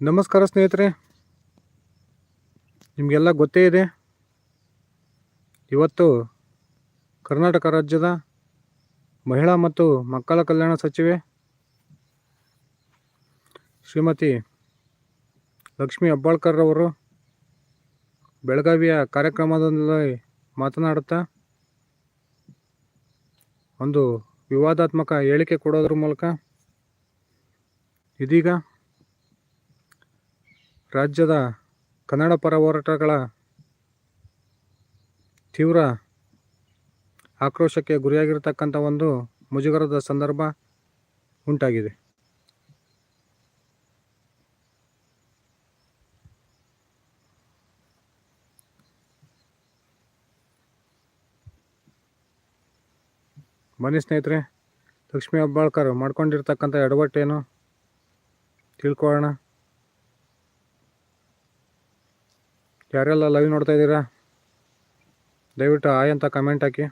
ನಮಸ್ಕಾರ ಸ್ನೇಹಿತರೆ. ನಿಮಗೆಲ್ಲ ಗೊತ್ತೇ ಇದೆ. ಇವತ್ತು ಕರ್ನಾಟಕ ರಾಜ್ಯದ ಮಹಿಳಾ ಮತ್ತು ಮಕ್ಕಳ ಕಲ್ಯಾಣ ಸಚಿವೆ ಶ್ರೀಮತಿ ಲಕ್ಷ್ಮಿ ಅಬ್ಬಾಳ್ಕರ್ ಅವರು ಬೆಳಗಾವಿಯ ಕಾರ್ಯಕ್ರಮದಲ್ಲಿ ಮಾತನಾಡುತ್ತಾ ಒಂದು ವಿವಾದಾತ್ಮಕ ಹೇಳಿಕೆ ಕೊಡೋದ್ರ ಮೂಲಕ ಇದೀಗ ರಾಜ್ಯದ ಕನ್ನಡ ಪರ ಹೋರಾಟಗಳ ತೀವ್ರ ಆಕ್ರೋಶಕ್ಕೆ ಗುರಿಯಾಗಿರ್ತಕ್ಕಂಥ ಒಂದು ಮುಜುಗರದ ಸಂದರ್ಭ ಉಂಟಾಗಿದೆ. ಬನ್ನಿ ಸ್ನೇಹಿತರೆ, ಲಕ್ಷ್ಮೀ ಹೆಬ್ಬಾಳ್ಕರ್ ಮಾಡ್ಕೊಂಡಿರ್ತಕ್ಕಂಥ ಎಡವಟ್ಟೇನು ತಿಳ್ಕೊಳ್ಳೋಣ. ಯಾರೆಲ್ಲ ಲೈವ್ ನೋಡ್ತಾ ಇದ್ದೀರಾ? ದಯವಿಟ್ಟು ಆಯ್ ಅಂತ ಕಮೆಂಟ್ ಹಾಕಿ.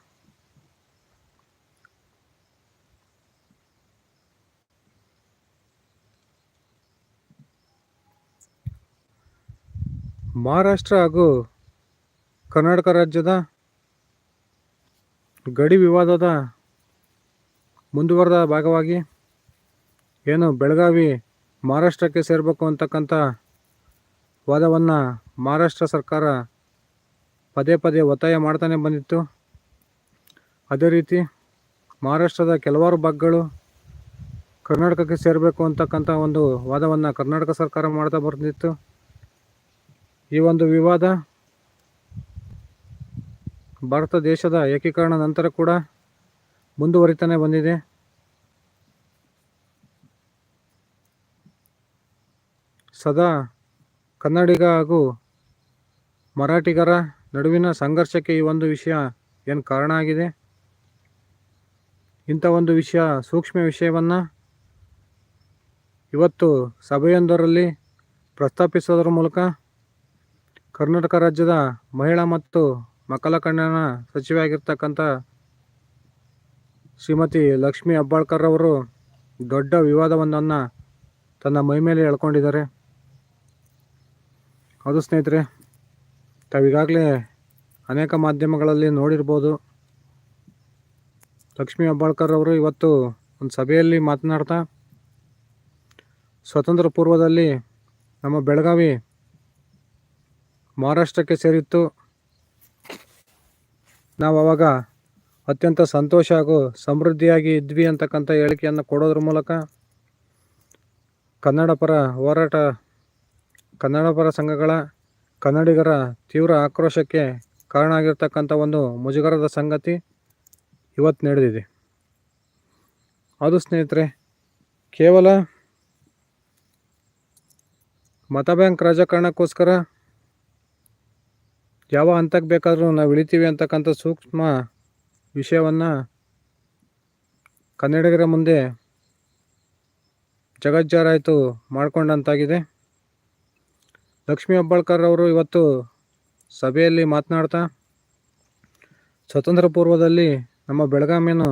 ಮಹಾರಾಷ್ಟ್ರ ಹಾಗೂ ಕರ್ನಾಟಕ ರಾಜ್ಯದ ಗಡಿ ವಿವಾದದ ಮುಂದುವರೆದ ಭಾಗವಾಗಿ ಏನು ಬೆಳಗಾವಿ ಮಹಾರಾಷ್ಟ್ರಕ್ಕೆ ಸೇರಬೇಕು ಅಂತಕ್ಕಂಥ ವಾದವನ್ನು ಮಹಾರಾಷ್ಟ್ರ ಸರ್ಕಾರ ಪದೇ ಪದೇ ಒತ್ತಾಯ ಮಾಡ್ತಾನೆ ಬಂದಿತ್ತು. ಅದೇ ರೀತಿ ಮಹಾರಾಷ್ಟ್ರದ ಕೆಲವಾರು ಭಾಗಗಳು ಕರ್ನಾಟಕಕ್ಕೆ ಸೇರಬೇಕು ಅಂತಕ್ಕಂಥ ಒಂದು ವಾದವನ್ನು ಕರ್ನಾಟಕ ಸರ್ಕಾರ ಮಾಡ್ತಾ ಬರ್ತಿತ್ತು ಈ ಒಂದು ವಿವಾದ ಭಾರತ ದೇಶದ ಏಕೀಕರಣ ನಂತರ ಕೂಡ ಮುಂದುವರಿತಾನೆ ಬಂದಿದೆ. ಸದಾ ಕನ್ನಡಿಗ ಹಾಗೂ ಮರಾಠಿಗರ ನಡುವಿನ ಸಂಘರ್ಷಕ್ಕೆ ಈ ಒಂದು ವಿಷಯ ಏನು ಕಾರಣ ಆಗಿದೆ? ಇಂಥ ಒಂದು ವಿಷಯ, ಸೂಕ್ಷ್ಮ ವಿಷಯವನ್ನು ಇವತ್ತು ಸಭೆಯೊಂದರಲ್ಲಿ ಪ್ರಸ್ತಾಪಿಸೋದ್ರ ಮೂಲಕ ಕರ್ನಾಟಕ ರಾಜ್ಯದ ಮಹಿಳಾ ಮತ್ತು ಮಕ್ಕಳ ಕಲ್ಯಾಣ ಸಚಿವೆ ಆಗಿರ್ತಕ್ಕಂಥ ಶ್ರೀಮತಿ ಲಕ್ಷ್ಮಿ ಅಬ್ಬಾಳ್ಕರ್ ಅವರು ದೊಡ್ಡ ವಿವಾದವೊಂದನ್ನು ತನ್ನ ಮೈ ಮೇಲೆ ಎಳ್ಕೊಂಡಿದ್ದಾರೆ. ಅದು ಸ್ನೇಹಿತರೆ ತಾವೀಗಾಗಲೇ ಅನೇಕ ಮಾಧ್ಯಮಗಳಲ್ಲಿ ನೋಡಿರ್ಬೋದು. ಲಕ್ಷ್ಮೀ ಹೆಬ್ಬಾಳ್ಕರ್ ಅವರು ಇವತ್ತು ಒಂದು ಸಭೆಯಲ್ಲಿ ಮಾತನಾಡ್ತಾ ಸ್ವತಂತ್ರ ಪೂರ್ವದಲ್ಲಿ ನಮ್ಮ ಬೆಳಗಾವಿ ಮಹಾರಾಷ್ಟ್ರಕ್ಕೆ ಸೇರಿತ್ತು. ನಾವು ಅವಾಗ ಅತ್ಯಂತ ಸಂತೋಷ ಹಾಗೂ ಸಮೃದ್ಧಿಯಾಗಿ ಇದ್ವಿ ಅಂತಕ್ಕಂಥ ಹೇಳಿಕೆಯನ್ನು ಕೊಡೋದ್ರ ಮೂಲಕ ಕನ್ನಡ ಪರ ಹೋರಾಟ, ಕನ್ನಡ ಪರ ಸಂಘಗಳ ಕನ್ನಡಿಗರ ತೀವ್ರ ಆಕ್ರೋಶಕ್ಕೆ ಕಾರಣ ಆಗಿರ್ತಕ್ಕಂಥ ಒಂದು ಮುಜುಗರದ ಸಂಗತಿ ಇವತ್ತು ನಡೆದಿದೆ. ಅದು ಸ್ನೇಹಿತರೆ, ಕೇವಲ ಮತ ಬ್ಯಾಂಕ್ ರಾಜಕಾರಣಕ್ಕೋಸ್ಕರ ಯಾವ ಹಂತಕ್ಕೆ ಬೇಕಾದರೂ ನಾವು ಇಳಿತೀವಿ ಅಂತಕ್ಕಂಥ ಸೂಕ್ಷ್ಮ ವಿಷಯವನ್ನು ಕನ್ನಡಿಗರ ಮುಂದೆ ಜಗಜ್ಜಾರಾಯಿತು ಮಾಡಿಕೊಂಡಂತಾಗಿದೆ. ಲಕ್ಷ್ಮೀ ಹೆಬ್ಬಾಳ್ಕರ್ ಅವರು ಇವತ್ತು ಸಭೆಯಲ್ಲಿ ಮಾತನಾಡ್ತಾ ಸ್ವತಂತ್ರ ಪೂರ್ವದಲ್ಲಿ ನಮ್ಮ ಬೆಳಗಾಮಿಯನ್ನು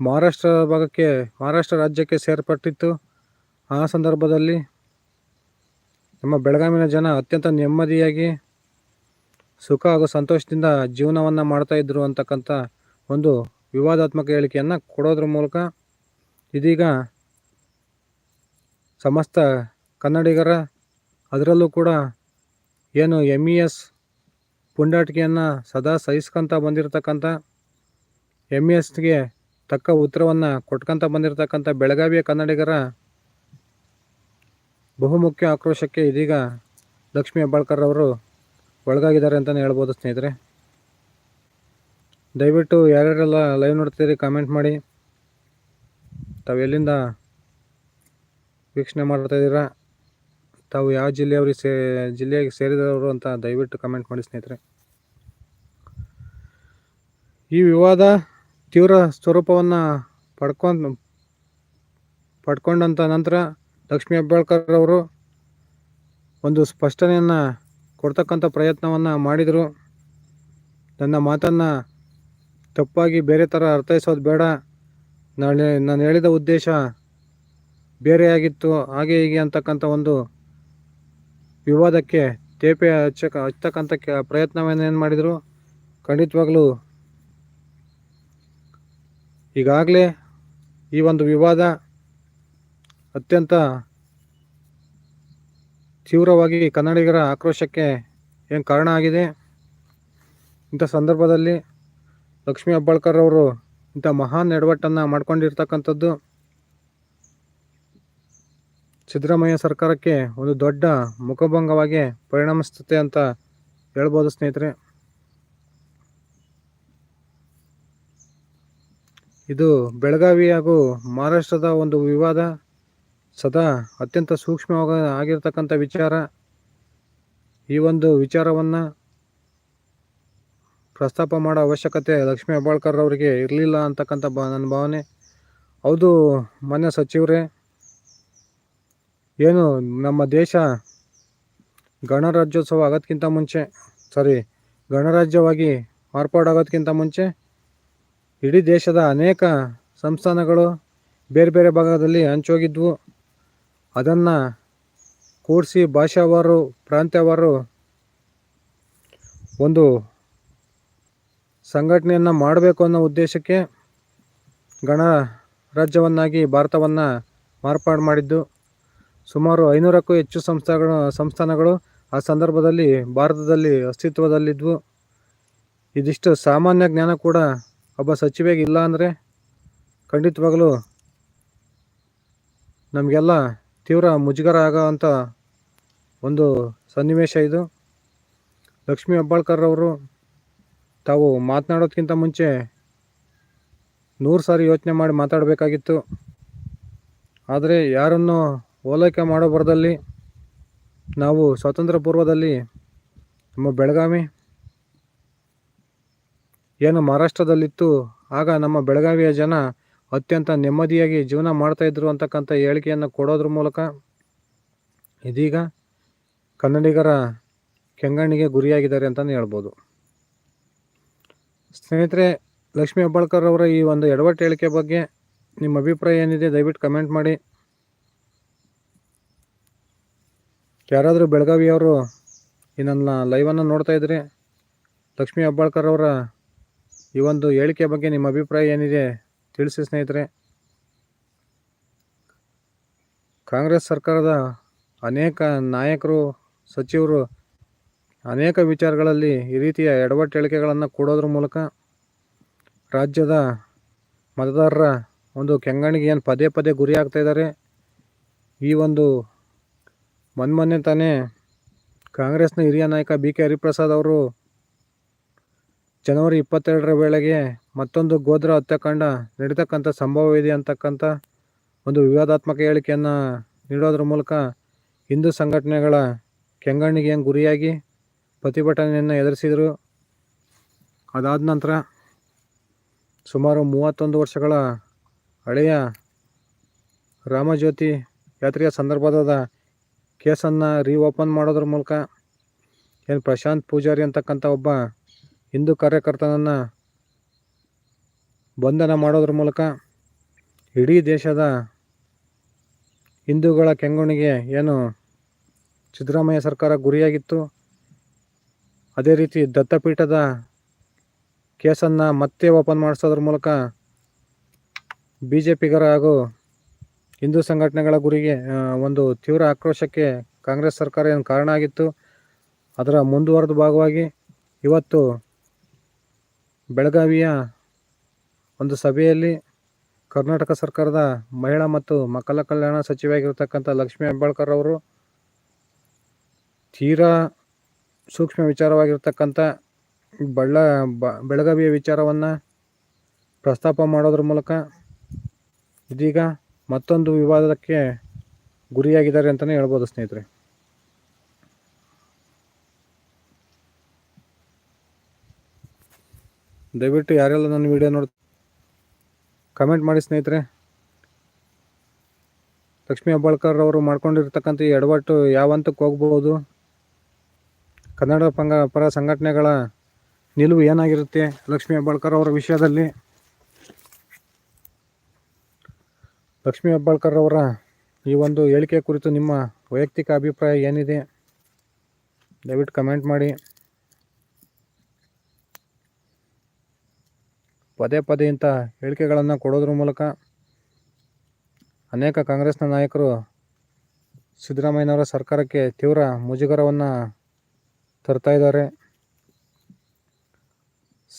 ಮಹಾರಾಷ್ಟ್ರ ಭಾಗಕ್ಕೆ, ಮಹಾರಾಷ್ಟ್ರ ರಾಜ್ಯಕ್ಕೆ ಸೇರ್ಪಟ್ಟಿತ್ತು. ಆ ಸಂದರ್ಭದಲ್ಲಿ ನಮ್ಮ ಬೆಳಗಾವಿನ ಜನ ಅತ್ಯಂತ ನೆಮ್ಮದಿಯಾಗಿ ಸುಖ ಹಾಗೂ ಸಂತೋಷದಿಂದ ಜೀವನವನ್ನು ಮಾಡ್ತಾಯಿದ್ರು ಅಂತಕ್ಕಂಥ ಒಂದು ವಿವಾದಾತ್ಮಕ ಹೇಳಿಕೆಯನ್ನು ಕೊಡೋದ್ರ ಮೂಲಕ ಇದೀಗ ಸಮಸ್ತ ಕನ್ನಡಿಗರ ಅದರಲ್ಲೂ ಕೂಡ ಏನು ಎಂ ಇ ಎಸ್ ಪುಂಡಾಟಿಕೆಯನ್ನು ಸದಾ ಸಹಿಸ್ಕೊಂತ ಬಂದಿರತಕ್ಕಂಥ ಎಂ ಇ ಎಸ್ಗೆ ತಕ್ಕ ಉತ್ತರವನ್ನು ಕೊಟ್ಕೊಂತ ಬಂದಿರತಕ್ಕಂಥ ಬೆಳಗಾವಿಯ ಕನ್ನಡಿಗರ ಬಹುಮುಖ್ಯ ಆಕ್ರೋಶಕ್ಕೆ ಇದೀಗ ಲಕ್ಷ್ಮೀ ಹೆಬ್ಬಾಳ್ಕರ್ ಅವರು ಒಳಗಾಗಿದ್ದಾರೆ ಅಂತಲೇ ಹೇಳ್ಬೋದು ಸ್ನೇಹಿತರೆ. ದಯವಿಟ್ಟು ಯಾರ್ಯಾರೆಲ್ಲ ಲೈವ್ ನೋಡ್ತೀರಿ ಕಾಮೆಂಟ್ ಮಾಡಿ. ತಾವೆಲ್ಲಿಂದ ವೀಕ್ಷಣೆ ಮಾಡ್ತಾ ಇದ್ದೀರಾ? ತಾವು ಯಾವ ಜಿಲ್ಲೆಯವ್ರಿಗೆ ಸೇ, ಜಿಲ್ಲೆಗೆ ಸೇರಿದವರು ಅಂತ ದಯವಿಟ್ಟು ಕಮೆಂಟ್ ಮಾಡಿ ಸ್ನೇಹಿತರೆ. ಈ ವಿವಾದ ತೀವ್ರ ಸ್ವರೂಪವನ್ನು ಪಡ್ಕೊಂಡು ಪಡ್ಕೊಂಡಂಥ ನಂತರ ಲಕ್ಷ್ಮೀ ಹೆಬ್ಬಾಳ್ಕರ್ ಅವರು ಒಂದು ಸ್ಪಷ್ಟನೆಯನ್ನು ಕೊಡ್ತಕ್ಕಂಥ ಪ್ರಯತ್ನವನ್ನು ಮಾಡಿದರು. ನನ್ನ ಮಾತನ್ನು ತಪ್ಪಾಗಿ ಬೇರೆ ಥರ ಅರ್ಥೈಸೋದು ಬೇಡ. ನಾಳೆ, ನಾನು ಹೇಳಿದ ಉದ್ದೇಶ ಬೇರೆಯಾಗಿತ್ತು. ಹಾಗೆ ಹೀಗೆ ಅಂತಕ್ಕಂಥ ಒಂದು ವಿವಾದಕ್ಕೆ ತೇಪೆ ಹಚ್ಚಕ ಹಚ್ಚತಕ್ಕಂಥ ಕೆ ಪ್ರಯತ್ನವನ್ನೇನು ಮಾಡಿದರು? ಖಂಡಿತವಾಗಲೂ ಈಗಾಗಲೇ ಈ ಒಂದು ವಿವಾದ ಅತ್ಯಂತ ತೀವ್ರವಾಗಿ ಕನ್ನಡಿಗರ ಆಕ್ರೋಶಕ್ಕೆ ಏನು ಕಾರಣ ಆಗಿದೆ? ಇಂಥ ಸಂದರ್ಭದಲ್ಲಿ ಲಕ್ಷ್ಮೀ ಹೆಬ್ಬಾಳ್ಕರ್ ಅವರು ಇಂಥ ಮಹಾನ್ ಎಡವಟ್ಟನ್ನು ಮಾಡ್ಕೊಂಡಿರ್ತಕ್ಕಂಥದ್ದು ಸಿದ್ದರಾಮಯ್ಯ ಸರ್ಕಾರಕ್ಕೆ ಒಂದು ದೊಡ್ಡ ಮುಖಭಂಗವಾಗಿ ಪರಿಣಮಿಸ್ತದೆ ಅಂತ ಹೇಳ್ಬೋದು ಸ್ನೇಹಿತರೆ. ಇದು ಬೆಳಗಾವಿ ಹಾಗೂ ಮಹಾರಾಷ್ಟ್ರದ ಒಂದು ವಿವಾದ, ಸದಾ ಅತ್ಯಂತ ಸೂಕ್ಷ್ಮವಾಗ ಆಗಿರತಕ್ಕಂಥ ವಿಚಾರ. ಈ ಒಂದು ವಿಚಾರವನ್ನು ಪ್ರಸ್ತಾಪ ಮಾಡೋ ಅವಶ್ಯಕತೆ ಲಕ್ಷ್ಮೀ ಹೆಬ್ಬಾಳ್ಕರ್ ಅವರಿಗೆ ಇರಲಿಲ್ಲ ಅಂತಕ್ಕಂಥ ಬಾ, ನನ್ನ ಭಾವನೆ. ಹೌದು, ಮಾನ್ಯ ಸಚಿವರೇ ಏನು, ನಮ್ಮ ದೇಶ ಗಣರಾಜ್ಯೋತ್ಸವ ಆಗೋದಕ್ಕಿಂತ ಮುಂಚೆ ಸಾರಿ ಗಣರಾಜ್ಯವಾಗಿ ಮಾರ್ಪಾಡಾಗೋದಕ್ಕಿಂತ ಮುಂಚೆ, ಇಡೀ ದೇಶದ ಅನೇಕ ಸಂಸ್ಥಾನಗಳು ಬೇರೆ ಬೇರೆ ಭಾಗದಲ್ಲಿ ಹಂಚೋಗಿದ್ವು. ಅದನ್ನು ಕೂಡಿಸಿ ಭಾಷಾವಾರು, ಪ್ರಾಂತ್ಯವಾರು ಒಂದು ಸಂಘಟನೆಯನ್ನು ಮಾಡಬೇಕು ಅನ್ನೋ ಉದ್ದೇಶಕ್ಕೆ ಗಣರಾಜ್ಯವನ್ನಾಗಿ ಭಾರತವನ್ನು ಮಾರ್ಪಾಡು ಮಾಡಿದ್ದು. ಸುಮಾರು ಐನೂರಕ್ಕೂ ಹೆಚ್ಚು ಸಂಸ್ಥೆಗಳು, ಸಂಸ್ಥಾನಗಳು ಆ ಸಂದರ್ಭದಲ್ಲಿ ಭಾರತದಲ್ಲಿ ಅಸ್ತಿತ್ವದಲ್ಲಿದ್ವು. ಇದಿಷ್ಟು ಸಾಮಾನ್ಯ ಜ್ಞಾನ ಕೂಡ ಒಬ್ಬ ಸಚಿವೆಗೆ ಇಲ್ಲ ಅಂದರೆ ಖಂಡಿತವಾಗಲೂ ನಮಗೆಲ್ಲ ತೀವ್ರ ಮುಜುಗರ ಆಗೋವಂಥ ಒಂದು ಸನ್ನಿವೇಶ ಇದು. ಲಕ್ಷ್ಮೀ ಅವರು ತಾವು ಮಾತನಾಡೋದಕ್ಕಿಂತ ಮುಂಚೆ ನೂರು ಸಾರಿ ಯೋಚನೆ ಮಾಡಿ ಮಾತಾಡಬೇಕಾಗಿತ್ತು. ಆದರೆ ಯಾರನ್ನು ಓಲೈಕೆ ಮಾಡೋ ಬರದಲ್ಲಿ ನಾವು ಸ್ವಾತಂತ್ರ್ಯ ಪೂರ್ವದಲ್ಲಿ ನಮ್ಮ ಬೆಳಗಾವಿ ಏನು ಮಹಾರಾಷ್ಟ್ರದಲ್ಲಿತ್ತು, ಆಗ ನಮ್ಮ ಬೆಳಗಾವಿಯ ಜನ ಅತ್ಯಂತ ನೆಮ್ಮದಿಯಾಗಿ ಜೀವನ ಮಾಡ್ತಾಯಿದ್ರು ಅಂತಕ್ಕಂಥ ಹೇಳಿಕೆಯನ್ನು ಕೊಡೋದ್ರ ಮೂಲಕ ಇದೀಗ ಕನ್ನಡಿಗರ ಕೆಂಗಣ್ಣಿಗೆ ಗುರಿಯಾಗಿದ್ದಾರೆ ಅಂತಲೇ ಹೇಳ್ಬೋದು. ಸ್ನೇಹಿತರೆ, ಲಕ್ಷ್ಮೀ ಹೆಬ್ಬಾಳ್ಕರ್ ಅವರ ಈ ಒಂದು ಎಡವಟ್ಟು ಹೇಳಿಕೆ ಬಗ್ಗೆ ನಿಮ್ಮ ಅಭಿಪ್ರಾಯ ಏನಿದೆ ದಯವಿಟ್ಟು ಕಮೆಂಟ್ ಮಾಡಿ. ಯಾರಾದರೂ ಬೆಳಗಾವಿಯವರು ಈ ನನ್ನ ಲೈವನ್ನು ನೋಡ್ತಾ ಇದ್ರಿ, ಲಕ್ಷ್ಮೀ ಹೆಬ್ಬಾಳ್ಕರ್ ಅವರ ಈ ಒಂದು ಹೇಳಿಕೆ ಬಗ್ಗೆ ನಿಮ್ಮ ಅಭಿಪ್ರಾಯ ಏನಿದೆ ತಿಳಿಸಿ ಸ್ನೇಹಿತರೆ. ಕಾಂಗ್ರೆಸ್ ಸರ್ಕಾರದ ಅನೇಕ ನಾಯಕರು, ಸಚಿವರು ಅನೇಕ ವಿಚಾರಗಳಲ್ಲಿ ಈ ರೀತಿಯ ಎಡವಟ್ಟು ಹೇಳಿಕೆಗಳನ್ನು ಕೊಡೋದ್ರ ಮೂಲಕ ರಾಜ್ಯದ ಮತದಾರರ ಒಂದು ಕೆಂಗಣಿಗೆ ಏನು ಪದೇ ಪದೇ ಗುರಿ ಆಗ್ತಾ ಇದ್ದಾರೆ. ಈ ಒಂದು ಮೊನ್ನೆ ತಾನೇ. ಕಾಂಗ್ರೆಸ್ನ ಹಿರಿಯ ನಾಯಕ ಬಿ ಕೆ ಹರಿಪ್ರಸಾದ್ ಅವರು ಜನವರಿ ಇಪ್ಪತ್ತೆರಡರ ವೇಳೆಗೆ ಮತ್ತೊಂದು ಗೋದ್ರ ಹತ್ಯಾಕಾಂಡ ನಡೀತಕ್ಕಂಥ ಸಂಭವವಿದೆ ಅಂತಕ್ಕಂಥ ಒಂದು ವಿವಾದಾತ್ಮಕ ಹೇಳಿಕೆಯನ್ನು ನೀಡೋದ್ರ ಮೂಲಕ ಹಿಂದೂ ಸಂಘಟನೆಗಳ ಕೆಂಗಣ್ಣಿಗೆ ಗುರಿಯಾಗಿ ಪ್ರತಿಭಟನೆಯನ್ನು ಎದುರಿಸಿದರು. ಅದಾದ ನಂತರ ಸುಮಾರು ಮೂವತ್ತೊಂದು ವರ್ಷಗಳ ಹಳೆಯ ರಾಮಜ್ಯೋತಿ ಯಾತ್ರೆಯ ಸಂದರ್ಭದ ಕೇಸನ್ನು ರೀಓಪನ್ ಮಾಡೋದ್ರ ಮೂಲಕ ಏನು ಪ್ರಶಾಂತ್ ಪೂಜಾರಿ ಅಂತಕ್ಕಂಥ ಒಬ್ಬ ಹಿಂದೂ ಕಾರ್ಯಕರ್ತನನ್ನು ಬಂಧನ ಮಾಡೋದ್ರ ಮೂಲಕ ಇಡೀ ದೇಶದ ಹಿಂದೂಗಳ ಕೆಂಗಣಿಗೆ ಏನು ಸಿದ್ದರಾಮಯ್ಯ ಸರ್ಕಾರ ಗುರಿಯಾಗಿತ್ತು. ಅದೇ ರೀತಿ ದತ್ತಪೀಠದ ಕೇಸನ್ನು ಮತ್ತೆ ಓಪನ್ ಮಾಡಿಸೋದ್ರ ಮೂಲಕ ಬಿ ಜೆ ಪಿಗರ ಹಾಗೂ ಹಿಂದೂ ಸಂಘಟನೆಗಳ ಗುರಿಗೆ ಒಂದು ತೀವ್ರ ಆಕ್ರೋಶಕ್ಕೆ ಕಾಂಗ್ರೆಸ್ ಸರ್ಕಾರ ಏನು ಕಾರಣ ಆಗಿತ್ತು, ಅದರ ಮುಂದುವರೆದ ಭಾಗವಾಗಿ ಇವತ್ತು ಬೆಳಗಾವಿಯ ಒಂದು ಸಭೆಯಲ್ಲಿ ಕರ್ನಾಟಕ ಸರ್ಕಾರದ ಮಹಿಳಾ ಮತ್ತು ಮಕ್ಕಳ ಕಲ್ಯಾಣ ಸಚಿವೆಯಾಗಿರ್ತಕ್ಕಂಥ ಲಕ್ಷ್ಮೀ ಹೆಬ್ಬಾಳ್ಕರ್ ಅವರು ತೀರಾ ಸೂಕ್ಷ್ಮ ವಿಚಾರವಾಗಿರ್ತಕ್ಕಂಥ ಬಳ್ಳ ಬೆಳಗಾವಿಯ ವಿಚಾರವನ್ನು ಪ್ರಸ್ತಾಪ ಮಾಡೋದ್ರ ಮೂಲಕ ಇದೀಗ ಮತ್ತೊಂದು ವಿವಾದಕ್ಕೆ ಗುರಿಯಾಗಿದ್ದಾರೆ ಅಂತಲೇ ಹೇಳ್ಬೋದು ಸ್ನೇಹಿತರೆ. ದಯವಿಟ್ಟು ಯಾರೆಲ್ಲ ನನ್ನ ವಿಡಿಯೋ ನೋಡಿ, ಕಮೆಂಟ್ ಮಾಡಿ ಸ್ನೇಹಿತರೆ. ಲಕ್ಷ್ಮೀ ಹೆಬ್ಬಾಳ್ಕರ್ ಅವರು ಮಾಡ್ಕೊಂಡಿರ್ತಕ್ಕಂಥ ಈ ಎಡವಟ್ಟು ಯಾವ ಹಂತಕ್ಕೆ ಹೋಗ್ಬೋದು? ಕನ್ನಡ ಪಂಗ, ಪರ ಸಂಘಟನೆಗಳ ನಿಲುವು ಏನಾಗಿರುತ್ತೆ ಲಕ್ಷ್ಮೀ ಹೆಬ್ಬಾಳ್ಕರ್ ಅವರ ವಿಷಯದಲ್ಲಿ? ಲಕ್ಷ್ಮೀ ಹೆಬ್ಬಾಳ್ಕರ್ ಅವರ ಈ ಒಂದು ಹೇಳಿಕೆ ಕುರಿತು ನಿಮ್ಮ ವೈಯಕ್ತಿಕ ಅಭಿಪ್ರಾಯ ಏನಿದೆ? ದಯವಿಟ್ಟು ಕಮೆಂಟ್ ಮಾಡಿ. ಪದೇ ಪದೇ ಇಂಥ ಹೇಳಿಕೆಗಳನ್ನು ಕೊಡೋದ್ರ ಮೂಲಕ ಅನೇಕ ಕಾಂಗ್ರೆಸ್ನ ನಾಯಕರು ಸಿದ್ದರಾಮಯ್ಯನವರ ಸರ್ಕಾರಕ್ಕೆ ತೀವ್ರ ಮುಜುಗರವನ್ನು ತರ್ತಾ ಇದ್ದಾರೆ.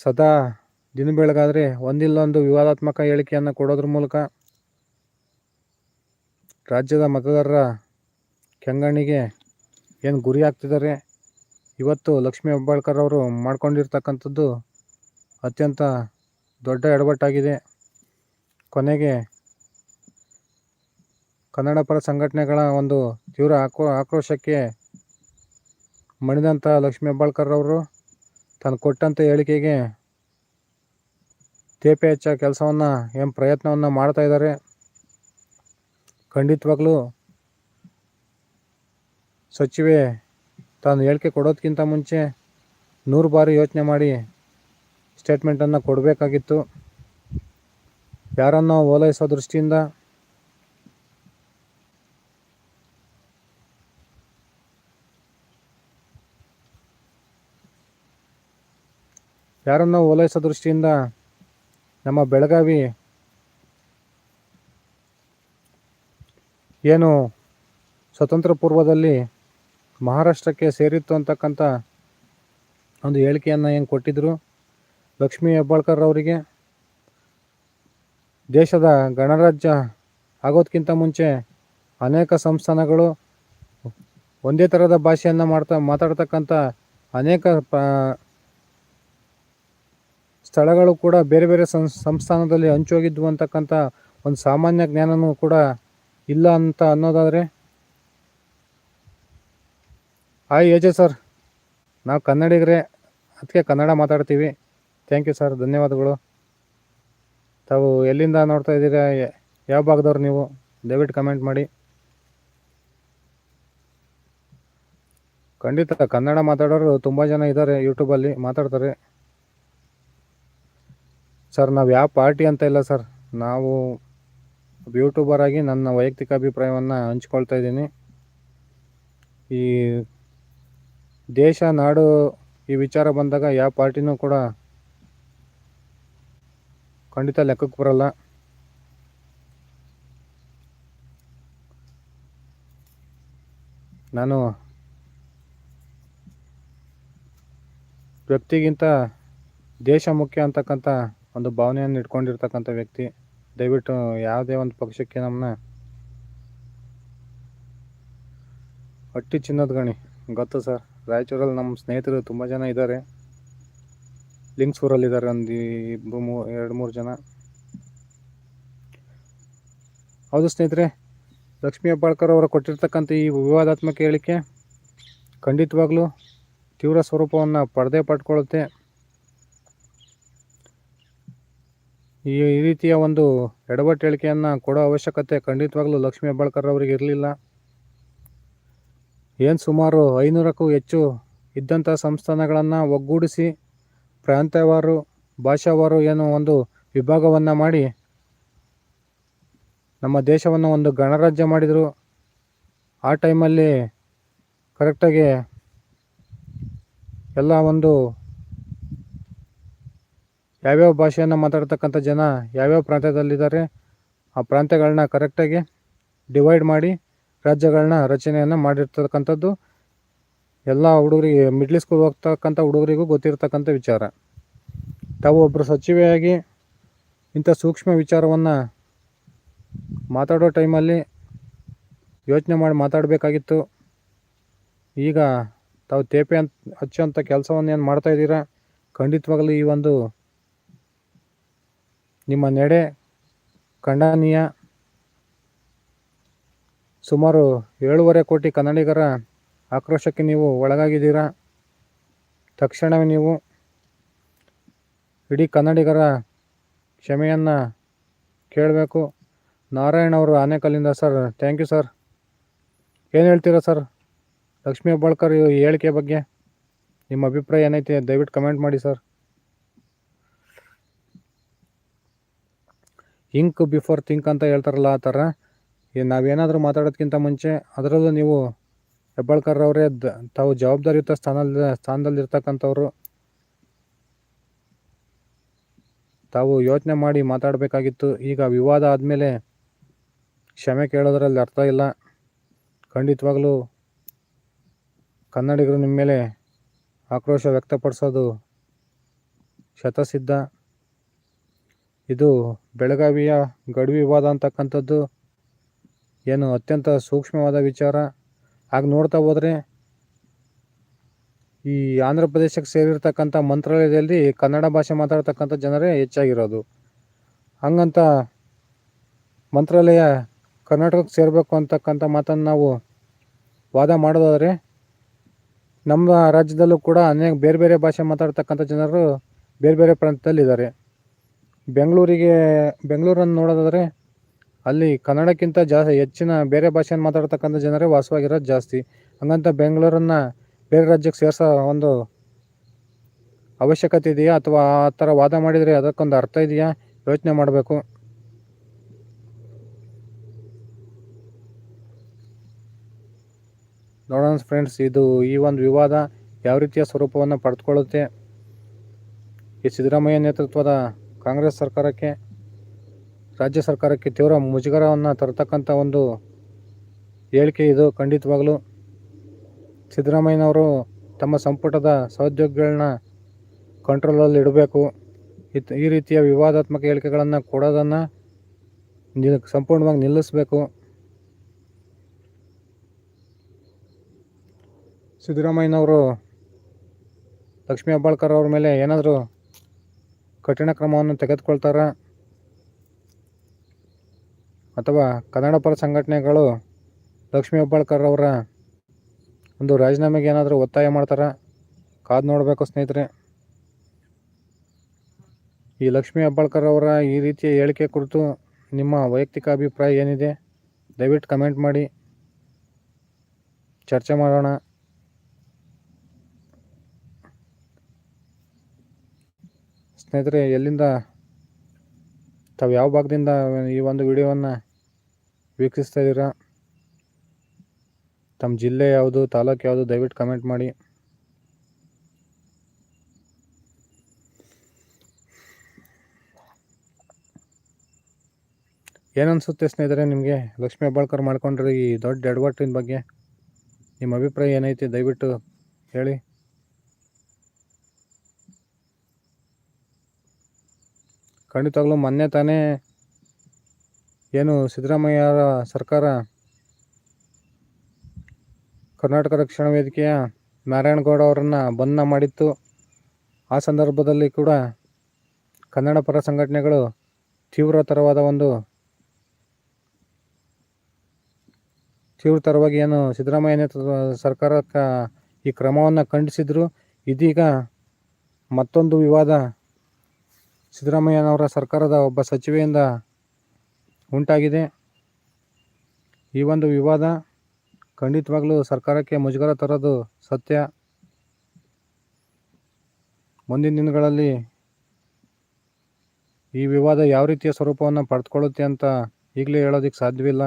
ಸದಾ ದಿನ ಬೆಳಗಾದರೆ ಒಂದಿಲ್ಲೊಂದು ವಿವಾದಾತ್ಮಕ ಹೇಳಿಕೆಯನ್ನು ಕೊಡೋದ್ರ ಮೂಲಕ ರಾಜ್ಯದ ಮತದಾರರ ಕೆಂಗಣ್ಣಿಗೆ ಏನು ಗುರಿ ಆಗ್ತಿದ್ದಾರೆ? ಇವತ್ತು ಲಕ್ಷ್ಮೀ ಹೆಬ್ಬಾಳ್ಕರ್ ಅವರು ಮಾಡ್ಕೊಂಡಿರ್ತಕ್ಕಂಥದ್ದು ಅತ್ಯಂತ ದೊಡ್ಡ ಎಡವಟ್ಟಾಗಿದೆ. ಕೊನೆಗೆ ಕನ್ನಡ ಪರ ಸಂಘಟನೆಗಳ ಒಂದು ತೀವ್ರ ಆಕ್ರೋ, ಆಕ್ರೋಶಕ್ಕೆ ಮಣಿದಂಥ ಲಕ್ಷ್ಮೀ ಹೆಬ್ಬಾಳ್ಕರ್ ಅವರು ತಾನು ಕೊಟ್ಟಂಥ ಹೇಳಿಕೆಗೆ ತೇಪೆ ಹೆಚ್ಚ ಕೆಲಸವನ್ನು, ಏನು ಪ್ರಯತ್ನವನ್ನು ಮಾಡ್ತಾ ಇದ್ದಾರೆ. ಖಂಡಿತವಾಗ್ಲೂ ಸಚಿವೆ ತಾನು ಹೇಳಿಕೆ ಕೊಡೋದಕ್ಕಿಂತ ಮುಂಚೆ ನೂರು ಬಾರಿ ಯೋಚನೆ ಮಾಡಿ ಸ್ಟೇಟ್ಮೆಂಟನ್ನು ಕೊಡಬೇಕಾಗಿತ್ತು. ಯಾರನ್ನು ಓಲೈಸೋ ದೃಷ್ಟಿಯಿಂದ ಯಾರನ್ನು ಓಲೈಸೋ ದೃಷ್ಟಿಯಿಂದ ನಮ್ಮ ಬೆಳಗಾವಿ ಏನು ಸ್ವತಂತ್ರ ಪೂರ್ವದಲ್ಲಿ ಮಹಾರಾಷ್ಟ್ರಕ್ಕೆ ಸೇರಿತ್ತು ಅಂತಕ್ಕಂಥ ಒಂದು ಹೇಳಿಕೆಯನ್ನು ಏನು ಕೊಟ್ಟಿದ್ದರು ಲಕ್ಷ್ಮೀ ಹೆಬ್ಬಾಳ್ಕರ್ ಅವರಿಗೆ? ದೇಶದ ಗಣರಾಜ್ಯ ಆಗೋದಕ್ಕಿಂತ ಮುಂಚೆ ಅನೇಕ ಸಂಸ್ಥಾನಗಳು ಒಂದೇ ಥರದ ಭಾಷೆಯನ್ನು ಮಾಡ್ತಾ ಮಾತಾಡ್ತಕ್ಕಂಥ ಅನೇಕ ಸ್ಥಳಗಳು ಕೂಡ ಬೇರೆ ಬೇರೆ ಸಂಸ್ಥಾನದಲ್ಲಿ ಹಂಚೋಗಿದ್ವು ಅಂತಕ್ಕಂಥ ಒಂದು ಸಾಮಾನ್ಯ ಜ್ಞಾನನೂ ಕೂಡ ಇಲ್ಲ ಅಂತ ಅನ್ನೋದಾದರೆ? Hi AJ sir. ನಾವು ಕನ್ನಡಿಗರೇ ಅದಕ್ಕೆ ಕನ್ನಡ ಮಾತಾಡ್ತೀವಿ. Thank you sir. ಧನ್ಯವಾದಗಳು. ತಾವು ಎಲ್ಲಿಂದ ನೋಡ್ತಾ ಇದ್ದೀರಾ? ಯಾವ ಭಾಗದವ್ರು ನೀವು? ದಯವಿಟ್ಟು ಕಮೆಂಟ್ ಮಾಡಿ. ಖಂಡಿತ, ಕನ್ನಡ ಮಾತಾಡೋರು ತುಂಬ ಜನ ಇದ್ದಾರೆ ಯೂಟ್ಯೂಬಲ್ಲಿ ಮಾತಾಡ್ತಾರೆ. ಸರ್, ನಾವು ಯಾವ ಪಾರ್ಟಿ ಅಂತ ಇಲ್ಲ, ಸರ್. ನಾವು ಯೂಟ್ಯೂಬರ್ ಆಗಿ ನನ್ನ ವೈಯಕ್ತಿಕ ಅಭಿಪ್ರಾಯವನ್ನು ಹಂಚ್ಕೊಳ್ತಾ ಇದ್ದೀನಿ. ಈ ದೇಶ, ನಾಡು ಈ ವಿಚಾರ ಬಂದಾಗ ಯಾವ ಪಾರ್ಟಿನೂ ಕೂಡ ಖಂಡಿತ ಲೆಕ್ಕಕ್ಕೆ ಬರಲ್ಲ. ನಾನು ವ್ಯಕ್ತಿಗಿಂತ ದೇಶ ಮುಖ್ಯ ಅಂತಕ್ಕಂಥ ಒಂದು ಭಾವನೆಯನ್ನು ಇಟ್ಕೊಂಡಿರ್ತಕ್ಕಂಥ ವ್ಯಕ್ತಿ. ದಯವಿಟ್ಟು ಯಾವುದೇ ಒಂದು ಪಕ್ಷಕ್ಕೆ ನಮ್ಮನ್ನ ಹಟ್ಟಿ ಚಿನ್ನದ ಗಣಿ. ಗೊತ್ತು ಸರ್. ರಾಯಚೂರಲ್ಲಿ ನಮ್ಮ ಸ್ನೇಹಿತರು ತುಂಬ ಜನ ಇದ್ದಾರೆ. ಲಿಂಕ್ಸೂರಲ್ಲಿ ಇದ್ದಾರೆ ಒಂದು ಇಬ್ಬರು ಮೂ, ಎರಡು ಮೂರು ಜನ. ಹೌದು ಸ್ನೇಹಿತರೆ, ಲಕ್ಷ್ಮೀ ಹೆಬ್ಬಾಳ್ಕರ್ ಅವರು ಕೊಟ್ಟಿರ್ತಕ್ಕಂಥ ಈ ವಿವಾದಾತ್ಮಕ ಹೇಳಿಕೆ ಖಂಡಿತವಾಗ್ಲೂ ತೀವ್ರ ಸ್ವರೂಪವನ್ನು ಪಡೆದೇ ಪಡ್ಕೊಳ್ಳುತ್ತೆ. ಈ ರೀತಿಯ ಒಂದು ಎಡವಟ್ಟು ಕೊಡೋ ಅವಶ್ಯಕತೆ ಖಂಡಿತವಾಗ್ಲೂ ಲಕ್ಷ್ಮೀ ಹೆಬ್ಬಾಳ್ಕರ್ ಅವರಿಗೆ ಇರಲಿಲ್ಲ. ಏನು ಸುಮಾರು ಐನೂರಕ್ಕೂ ಹೆಚ್ಚು ಇದ್ದಂಥ ಸಂಸ್ಥಾನಗಳನ್ನು ಒಗ್ಗೂಡಿಸಿ ಪ್ರಾಂತ್ಯವಾರು, ಭಾಷಾವಾರು ಏನು ಒಂದು ವಿಭಾಗವನ್ನು ಮಾಡಿ ನಮ್ಮ ದೇಶವನ್ನು ಒಂದು ಗಣರಾಜ್ಯ ಮಾಡಿದರು. ಆ ಟೈಮಲ್ಲಿ ಕರೆಕ್ಟಾಗಿ ಎಲ್ಲ ಒಂದು ಯಾವ್ಯಾವ ಭಾಷೆಯನ್ನು ಮಾತಾಡ್ತಕ್ಕಂಥ ಜನ ಯಾವ್ಯಾವ ಪ್ರಾಂತ್ಯದಲ್ಲಿದ್ದಾರೆ, ಆ ಪ್ರಾಂತ್ಯಗಳನ್ನ ಕರೆಕ್ಟಾಗಿ ಡಿವೈಡ್ ಮಾಡಿ ರಾಜ್ಯಗಳನ್ನ ರಚನೆಯನ್ನು ಮಾಡಿರ್ತಕ್ಕಂಥದ್ದು ಎಲ್ಲ ಹುಡುಗರಿಗೆ ಮಿಡ್ಲ್ ಸ್ಕೂಲ್ ಹೋಗ್ತಕ್ಕಂಥ ಹುಡುಗರಿಗೂ ಗೊತ್ತಿರತಕ್ಕಂಥ ವಿಚಾರ. ತಾವು ಒಬ್ಬರು ಸಚಿವೆಯಾಗಿ ಇಂಥ ಸೂಕ್ಷ್ಮ ವಿಚಾರವನ್ನು ಮಾತಾಡೋ ಟೈಮಲ್ಲಿ ಯೋಚನೆ ಮಾಡಿ ಮಾತಾಡಬೇಕಾಗಿತ್ತು. ಈಗ ತಾವು ತೇಪೆ ಅಂತ ಹಚ್ಚುವಂಥ ಕೆಲಸವನ್ನು ಏನು ಮಾಡ್ತಾ ಇದ್ದೀರಾ? ಖಂಡಿತವಾಗಲೂ ಈ ಒಂದು ನಿಮ್ಮ ನಡೆ ಖಂಡನೀಯ ಸುಮಾರು ಏಳೂವರೆ ಕೋಟಿ ಕನ್ನಡಿಗರ ಆಕ್ರೋಶಕ್ಕೆ ನೀವು ಒಳಗಾಗಿದ್ದೀರಾ? ತಕ್ಷಣವೇ ನೀವು ಇಡೀ ಕನ್ನಡಿಗರ ಕ್ಷಮೆಯನ್ನು ಕೇಳಬೇಕು. ನಾರಾಯಣ್ ಅವರು ಆನೆಕಲ್ಲಿಂದ, ಸರ್. Thank you, sir. ಏನು ಹೇಳ್ತೀರಾ, ಸರ್? ಲಕ್ಷ್ಮೀ ಹೆಬ್ಬಾಳ್ಕರ್ ಈ ಹೇಳಿಕೆ ಬಗ್ಗೆ? ನಿಮ್ಮ ಅಭಿಪ್ರಾಯ ಏನೈತೆ? ದಯವಿಟ್ಟು ಕಮೆಂಟ್ ಮಾಡಿ, ಸರ್. ಇಂಕ್ ಬಿಫೋರ್ ಥಿಂಕ್ ಅಂತ ಹೇಳ್ತಾರಲ್ಲ ಆ ಥರ. ನಾವೇನಾದರೂ ಮಾತಾಡೋದಕ್ಕಿಂತ ಮುಂಚೆ ಅದರಲ್ಲೂ ನೀವು ಹೆಬ್ಬಾಳ್ಕರ್ ಅವರೇ ತಾವು ಜವಾಬ್ದಾರಿಯುತ ಸ್ಥಾನದಲ್ಲಿ, ಸ್ಥಾನದಲ್ಲಿರ್ತಕ್ಕಂಥವ್ರು. ತಾವು ಯೋಚನೆ ಮಾಡಿ ಮಾತಾಡಬೇಕಾಗಿತ್ತು. ಈಗ ವಿವಾದ ಆದಮೇಲೆ ಕ್ಷಮೆ ಕೇಳೋದ್ರಲ್ಲಿ ಅರ್ಥ ಇಲ್ಲ. ಖಂಡಿತವಾಗಲೂ ಕನ್ನಡಿಗರು ನಿಮ್ಮ ಮೇಲೆ ಆಕ್ರೋಶ ವ್ಯಕ್ತಪಡಿಸೋದು ಶತಸಿದ್ಧ. ಇದು ಬೆಳಗಾವಿಯ ಗಡಿ ವಿವಾದ ಅಂತಕ್ಕಂಥದ್ದು ಏನು ಅತ್ಯಂತ ಸೂಕ್ಷ್ಮವಾದ ವಿಚಾರ. ಹಾಗೆ ನೋಡ್ತಾ ಹೋದರೆ ಈ ಆಂಧ್ರ ಪ್ರದೇಶಕ್ಕೆ ಸೇರಿರ್ತಕ್ಕಂಥ ಮಂತ್ರಾಲಯದಲ್ಲಿ ಕನ್ನಡ ಭಾಷೆ ಮಾತಾಡ್ತಕ್ಕಂಥ ಜನರೇ ಹೆಚ್ಚಾಗಿರೋದು. ಹಂಗಂತ ಮಂತ್ರಾಲಯ ಕರ್ನಾಟಕಕ್ಕೆ ಸೇರಬೇಕು ಅಂತಕ್ಕಂಥ ಮಾತನ್ನು ನಾವು ವಾದ ಮಾಡೋದಾದರೆ ನಮ್ಮ ರಾಜ್ಯದಲ್ಲೂ ಕೂಡ ಅನೇಕ ಬೇರೆ ಬೇರೆ ಭಾಷೆ ಮಾತಾಡ್ತಕ್ಕಂಥ ಜನರು ಬೇರೆ ಬೇರೆ ಪ್ರಾಂತ್ಯದಲ್ಲಿದ್ದಾರೆ. ಬೆಂಗಳೂರಿಗೆ, ಬೆಂಗಳೂರನ್ನು ನೋಡೋದಾದರೆ ಅಲ್ಲಿ ಕನ್ನಡಕ್ಕಿಂತ ಜಾಸ್ತಿ ಹೆಚ್ಚಿನ ಬೇರೆ ಭಾಷೆಯನ್ನು ಮಾತಾಡ್ತಕ್ಕಂಥ ಜನರೇ ವಾಸವಾಗಿರೋದು ಜಾಸ್ತಿ. ಹಂಗಂತ ಬೆಂಗಳೂರನ್ನು ಬೇರೆ ರಾಜ್ಯಕ್ಕೆ ಸೇರಿಸೋ ಒಂದು ಅವಶ್ಯಕತೆ ಇದೆಯಾ? ಅಥವಾ ಆ ಥರ ವಾದ ಮಾಡಿದರೆ ಅದಕ್ಕೊಂದು ಅರ್ಥ ಇದೆಯಾ? ಯೋಚನೆ ಮಾಡಬೇಕು. ನೋಡೋಣ ಫ್ರೆಂಡ್ಸ್, ಇದು ಈ ಒಂದು ವಿವಾದ ಯಾವ ರೀತಿಯ ಸ್ವರೂಪವನ್ನು ಪಡೆದುಕೊಳ್ಳುತ್ತೆ? ಈ ಸಿದ್ದರಾಮಯ್ಯ ನೇತೃತ್ವದ ಕಾಂಗ್ರೆಸ್ ಸರ್ಕಾರಕ್ಕೆ, ರಾಜ್ಯ ಸರ್ಕಾರಕ್ಕೆ ತೀವ್ರ ಮುಜುಗರವನ್ನು ತರತಕ್ಕಂಥ ಒಂದು ಹೇಳಿಕೆ ಇದು. ಖಂಡಿತವಾಗಲೂ ಸಿದ್ದರಾಮಯ್ಯನವರು ತಮ್ಮ ಸಂಪುಟದ ಸಹೋದ್ಯೋಗಿಗಳನ್ನ ಕಂಟ್ರೋಲಲ್ಲಿ ಇಡಬೇಕು. ಇತ್, ಈ ರೀತಿಯ ವಿವಾದಾತ್ಮಕ ಹೇಳಿಕೆಗಳನ್ನು ಕೊಡೋದನ್ನು ನಿಲ್, ಸಂಪೂರ್ಣವಾಗಿ ನಿಲ್ಲಿಸಬೇಕು. ಸಿದ್ದರಾಮಯ್ಯನವರು ಲಕ್ಷ್ಮೀ ಹೆಬ್ಬಾಳ್ಕರ್ ಅವ್ರ ಮೇಲೆ ಏನಾದರೂ ಕಠಿಣ ಕ್ರಮವನ್ನು ತೆಗೆದುಕೊಳ್ತಾರಾ? ಅಥವಾ ಕನ್ನಡ ಪರ ಸಂಘಟನೆಗಳು ಲಕ್ಷ್ಮೀ ಹೆಬ್ಬಾಳ್ಕರ್ ಅವರ ಒಂದು ರಾಜೀನಾಮೆಗೆ ಏನಾದರೂ ಒತ್ತಾಯ ಮಾಡ್ತಾರೆ? ಕಾದು ನೋಡಬೇಕು ಸ್ನೇಹಿತರೆ. ಈ ಲಕ್ಷ್ಮೀ ಹೆಬ್ಬಾಳ್ಕರ್ ಅವರ ಈ ರೀತಿಯ ಹೇಳಿಕೆ ಕುರಿತು ನಿಮ್ಮ ವೈಯಕ್ತಿಕ ಅಭಿಪ್ರಾಯ ಏನಿದೆ? ದಯವಿಟ್ಟು ಕಮೆಂಟ್ ಮಾಡಿ. ಚರ್ಚೆ ಮಾಡೋಣ. ಸ್ನೇಹಿತರೆ, ಎಲ್ಲಿಂದ ತಾವು ಯಾವ ಭಾಗದಿಂದ ಈ ಒಂದು ವಿಡಿಯೋವನ್ನು ವೀಕ್ಷಿಸ್ತಾ ಇದ್ದೀರಾ? ತಮ್ಮ ಜಿಲ್ಲೆ ಯಾವುದು, ತಾಲೂಕು ಯಾವುದು ದಯವಿಟ್ಟು ಕಮೆಂಟ್ ಮಾಡಿ. ಏನನ್ಸುತ್ತೆ ಸ್ನೇಹಿತರೆ ನಿಮಗೆ? ಲಕ್ಷ್ಮೀ ಹೆಬ್ಬಾಳ್ಕರ್ ಮಾಡ್ಕೊಂಡ್ರೆ ಈ ದೊಡ್ಡ ಎಡವಟ್ಟಿನ ಬಗ್ಗೆ ನಿಮ್ಮ ಅಭಿಪ್ರಾಯ ಏನೈತೆ? ದಯವಿಟ್ಟು ಹೇಳಿ. ಖಂಡಿತವಾಗ್ಲೂ ಮೊನ್ನೆ ತಾನೇ ಏನು ಸಿದ್ದರಾಮಯ್ಯರ ಸರ್ಕಾರ ಕರ್ನಾಟಕ ರಕ್ಷಣಾ ವೇದಿಕೆಯ ನಾರಾಯಣಗೌಡ ಅವರನ್ನು ಬಂಧನ ಮಾಡಿತ್ತು. ಆ ಸಂದರ್ಭದಲ್ಲಿ ಕೂಡ ಕನ್ನಡ ಪರ ಸಂಘಟನೆಗಳು ತೀವ್ರತರವಾದ ಒಂದು ತೀವ್ರತರವಾಗಿ ಏನು ಸಿದ್ದರಾಮಯ್ಯ ನೇತೃತ್ವ ಸರ್ಕಾರಕ್ಕೆ ಈ ಕ್ರಮವನ್ನು ಖಂಡಿಸಿದ್ರು. ಇದೀಗ ಮತ್ತೊಂದು ವಿವಾದ ಸಿದ್ದರಾಮಯ್ಯನವರ ಸರ್ಕಾರದ ಒಬ್ಬ ಸಚಿವೆಯಿಂದ ಉಂಟಾಗಿದೆ. ಈ ಒಂದು ವಿವಾದ ಖಂಡಿತವಾಗಲೂ ಸರ್ಕಾರಕ್ಕೆ ಮುಜುಗರ ತರೋದು ಸತ್ಯ. ಮುಂದಿನ ದಿನಗಳಲ್ಲಿ ಈ ವಿವಾದ ಯಾವ ರೀತಿಯ ಸ್ವರೂಪವನ್ನು ಪಡೆದುಕೊಳ್ಳುತ್ತೆ ಅಂತ ಈಗಲೇ ಹೇಳೋದಕ್ಕೆ ಸಾಧ್ಯವಿಲ್ಲ.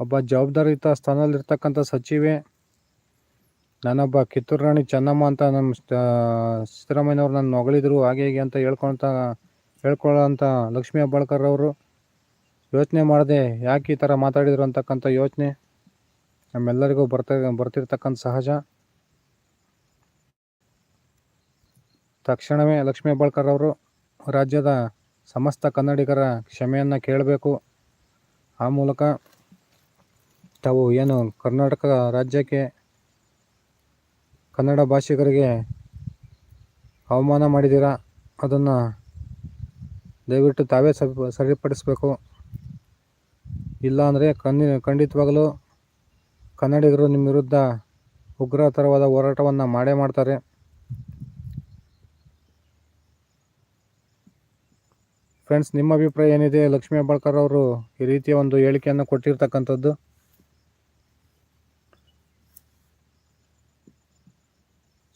ಒಬ್ಬ ಜವಾಬ್ದಾರಿಯುತ ಸ್ಥಾನದಲ್ಲಿರ್ತಕ್ಕಂಥ ಸಚಿವೆ ನಾನೊಬ್ಬ ಕಿತ್ತೂರು ರಾಣಿ ಚೆನ್ನಮ್ಮ ಅಂತ ನಮ್ಮ ಸಿದ್ದರಾಮಯ್ಯನವ್ರು ನನ್ನ ಹೊಗಳಿದ್ರು ಹಾಗೆ ಹೀಗೆ ಅಂತ ಹೇಳ್ಕೊಳ್ತ, ಹೇಳ್ಕೊಳ್ಳೋಂಥ ಲಕ್ಷ್ಮೀ ಹೆಬ್ಬಾಳ್ಕರ್ ಅವರು ಯೋಚನೆ ಮಾಡದೆ ಯಾಕೆ ಈ ಥರ ಮಾತಾಡಿದ್ರು ಅಂತಕ್ಕಂಥ ಯೋಚನೆ ನಮ್ಮೆಲ್ಲರಿಗೂ ಬರ್ತ, ಬರ್ತಿರ್ತಕ್ಕಂಥ ಸಹಜ. ತಕ್ಷಣವೇ ಲಕ್ಷ್ಮೀ ಹೆಬ್ಬಾಳ್ಕರ್ ಅವರು ರಾಜ್ಯದ ಸಮಸ್ತ ಕನ್ನಡಿಗರ ಕ್ಷಮೆಯನ್ನು ಕೇಳಬೇಕು. ಆ ಮೂಲಕ ತಾವು ಏನು ಕರ್ನಾಟಕ ರಾಜ್ಯಕ್ಕೆ ಕನ್ನಡ ಭಾಷಿಗರಿಗೆ ಅವಮಾನ ಮಾಡಿದ್ದೀರಾ? ಅದನ್ನು ದಯವಿಟ್ಟು ತಾವೇ ಸರಿ, ಸರಿಪಡಿಸಬೇಕು. ಇಲ್ಲಾಂದರೆ ಖಂಡಿ ಖಂಡಿತವಾಗಲೂ ಕನ್ನಡಿಗರು ನಿಮ್ಮ ವಿರುದ್ಧ ಉಗ್ರತರವಾದ ಹೋರಾಟವನ್ನು ಮಾಡೇ ಮಾಡ್ತಾರೆ. ಫ್ರೆಂಡ್ಸ್ ನಿಮ್ಮ ಅಭಿಪ್ರಾಯ ಏನಿದೆ? ಲಕ್ಷ್ಮೀ ಹೆಬ್ಬಾಳ್ಕರ್ ಅವರು ಈ ರೀತಿಯ ಒಂದು ಹೇಳಿಕೆಯನ್ನು ಕೊಟ್ಟಿರ್ತಕ್ಕಂಥದ್ದು.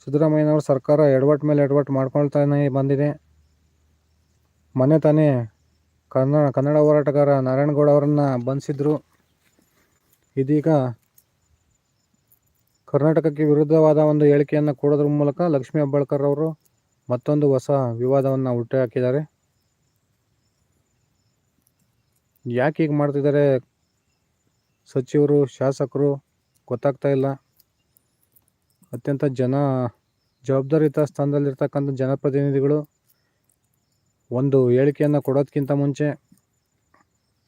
ಸಿದ್ದರಾಮಯ್ಯನವ್ರ ಸರ್ಕಾರ ಎಡವಟ್ಟು ಮೇಲೆ ಎಡವಟ್ಟು ಮಾಡ್ಕೊಳ್ತಾನೆ ಬಂದಿದೆ. ಮೊನ್ನೆ ತಾನೇ ಕನ್ನಡ ಕನ್ನಡ ಹೋರಾಟಗಾರ ನಾರಾಯಣಗೌಡ ಅವರನ್ನು ಬಂಧಿಸಿದ್ರು. ಇದೀಗ ಕರ್ನಾಟಕಕ್ಕೆ ವಿರುದ್ಧವಾದ ಒಂದು ಹೇಳಿಕೆಯನ್ನು ಕೊಡೋದ್ರ ಮೂಲಕ ಲಕ್ಷ್ಮೀ ಹೆಬ್ಬಾಳ್ಕರ್ ಅವರು ಮತ್ತೊಂದು ಹೊಸ ವಿವಾದವನ್ನು ಹುಟ್ಟುಹಾಕಿದ್ದಾರೆ ಯಾಕೆ ಹೀಗೆ ಮಾಡ್ತಿದ್ದಾರೆ? ಸಚಿವರು, ಶಾಸಕರು ಗೊತ್ತಾಗ್ತಾ ಇಲ್ಲ. ಅತ್ಯಂತ ಜನ ಜವಾಬ್ದಾರಿಯುತ ಸ್ಥಾನದಲ್ಲಿರ್ತಕ್ಕಂಥ ಜನಪ್ರತಿನಿಧಿಗಳು ಒಂದು ಹೇಳಿಕೆಯನ್ನು ಕೊಡೋದಕ್ಕಿಂತ ಮುಂಚೆ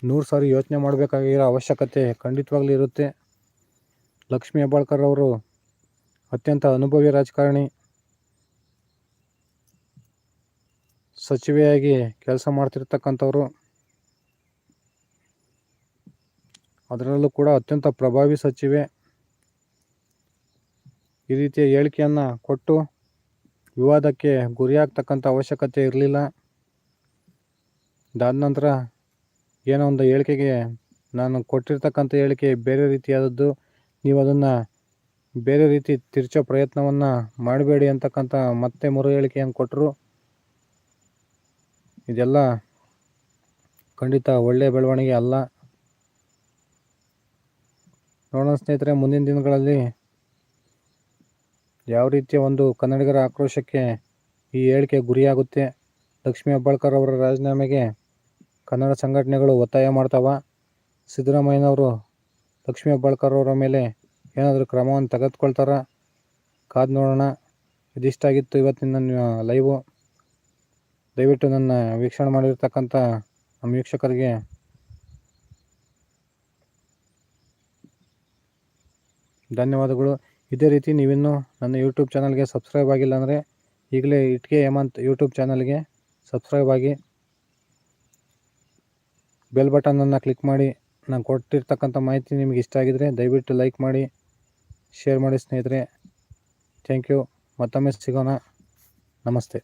ನೂರು ಸಾರಿ ಯೋಚನೆ ಮಾಡಬೇಕಾಗಿರೋ ಅವಶ್ಯಕತೆ ಖಂಡಿತವಾಗ್ಲೂ ಇರುತ್ತೆ. ಲಕ್ಷ್ಮೀ ಹೆಬ್ಬಾಳ್ಕರ್ ಅವರು ಅತ್ಯಂತ ಅನುಭವಿ ರಾಜಕಾರಣಿ. ಸಚಿವೆಯಾಗಿ ಕೆಲಸ ಮಾಡ್ತಿರ್ತಕ್ಕಂಥವರು. ಅದರಲ್ಲೂ ಕೂಡ ಅತ್ಯಂತ ಪ್ರಭಾವಿ ಸಚಿವೆ. ಈ ರೀತಿಯ ಹೇಳಿಕೆಯನ್ನು ಕೊಟ್ಟು ವಿವಾದಕ್ಕೆ ಗುರಿಯಾಗ್ತಕ್ಕಂಥ ಅವಶ್ಯಕತೆ ಇರಲಿಲ್ಲ. ಅದಾದ ನಂತರ ಏನೋ ಒಂದು ಹೇಳಿಕೆಗೆ ನಾನು ಕೊಟ್ಟಿರ್ತಕ್ಕಂಥ ಹೇಳಿಕೆ ಬೇರೆ ರೀತಿಯಾದದ್ದು. ನೀವು ಅದನ್ನು ಬೇರೆ ರೀತಿ ತಿರ್ಚೋ ಪ್ರಯತ್ನವನ್ನು ಮಾಡಬೇಡಿ ಅಂತಕ್ಕಂಥ ಮತ್ತೆ ಮರು ಹೇಳಿಕೆಯನ್ನು ಕೊಟ್ಟರು ಇದೆಲ್ಲ ಖಂಡಿತ ಒಳ್ಳೆಯ ಬೆಳವಣಿಗೆ ಅಲ್ಲ. ನೋಡೋಣ ಸ್ನೇಹಿತರೆ, ಮುಂದಿನ ದಿನಗಳಲ್ಲಿ ಯಾವ ರೀತಿಯ ಒಂದು ಕನ್ನಡಿಗರ ಆಕ್ರೋಶಕ್ಕೆ ಈ ಹೇಳಿಕೆ ಗುರಿಯಾಗುತ್ತೆ? ಲಕ್ಷ್ಮೀ ಹೆಬ್ಬಾಳ್ಕರ್ ಅವರ ರಾಜೀನಾಮೆಗೆ ಕನ್ನಡ ಸಂಘಟನೆಗಳು ಒತ್ತಾಯ ಮಾಡ್ತಾವ? ಸಿದ್ದರಾಮಯ್ಯನವರು ಲಕ್ಷ್ಮೀ ಹೆಬ್ಬಾಳ್ಕರ್ ಅವರ ಮೇಲೆ ಏನಾದರೂ ಕ್ರಮವನ್ನು ತೆಗೆದುಕೊಳ್ತಾರ? ಕಾದು ನೋಡೋಣ. ಇದಿಷ್ಟಾಗಿತ್ತು ಇವತ್ತಿನ ನನ್ನ ಲೈವು. ದಯವಿಟ್ಟು ನನ್ನ ವೀಕ್ಷಣೆ ಮಾಡಿರ್ತಕ್ಕಂಥ ನಮ್ಮ ವೀಕ್ಷಕರಿಗೆ ಧನ್ಯವಾದಗಳು. ಇದೇ ರೀತಿ ನೀವಿನ್ನು ನನ್ನ ಯೂಟ್ಯೂಬ್ ಚಾನಲ್ಗೆ ಸಬ್ಸ್ಕ್ರೈಬ್ ಆಗಿಲ್ಲ ಅಂದರೆ ಈಗಲೇ ಇಟ್ಕೆ ಹೇಮಂತ್ ಯೂಟ್ಯೂಬ್ ಚಾನಲ್ಗೆ ಸಬ್ಸ್ಕ್ರೈಬ್ ಆಗಿ ಬೆಲ್ ಬಟನನ್ನು ಕ್ಲಿಕ್ ಮಾಡಿ. ನಾನು ಕೊಟ್ಟಿರ್ತಕ್ಕಂಥ ಮಾಹಿತಿ ನಿಮಗೆ ಇಷ್ಟ ಆಗಿದರೆ ದಯವಿಟ್ಟು ಲೈಕ್ ಮಾಡಿ ಶೇರ್ ಮಾಡಿ ಸ್ನೇಹಿತರೆ. ಥ್ಯಾಂಕ್ ಯು ಮತ್ತೊಮ್ಮೆ ಸಿಗೋಣ. ನಮಸ್ತೆ.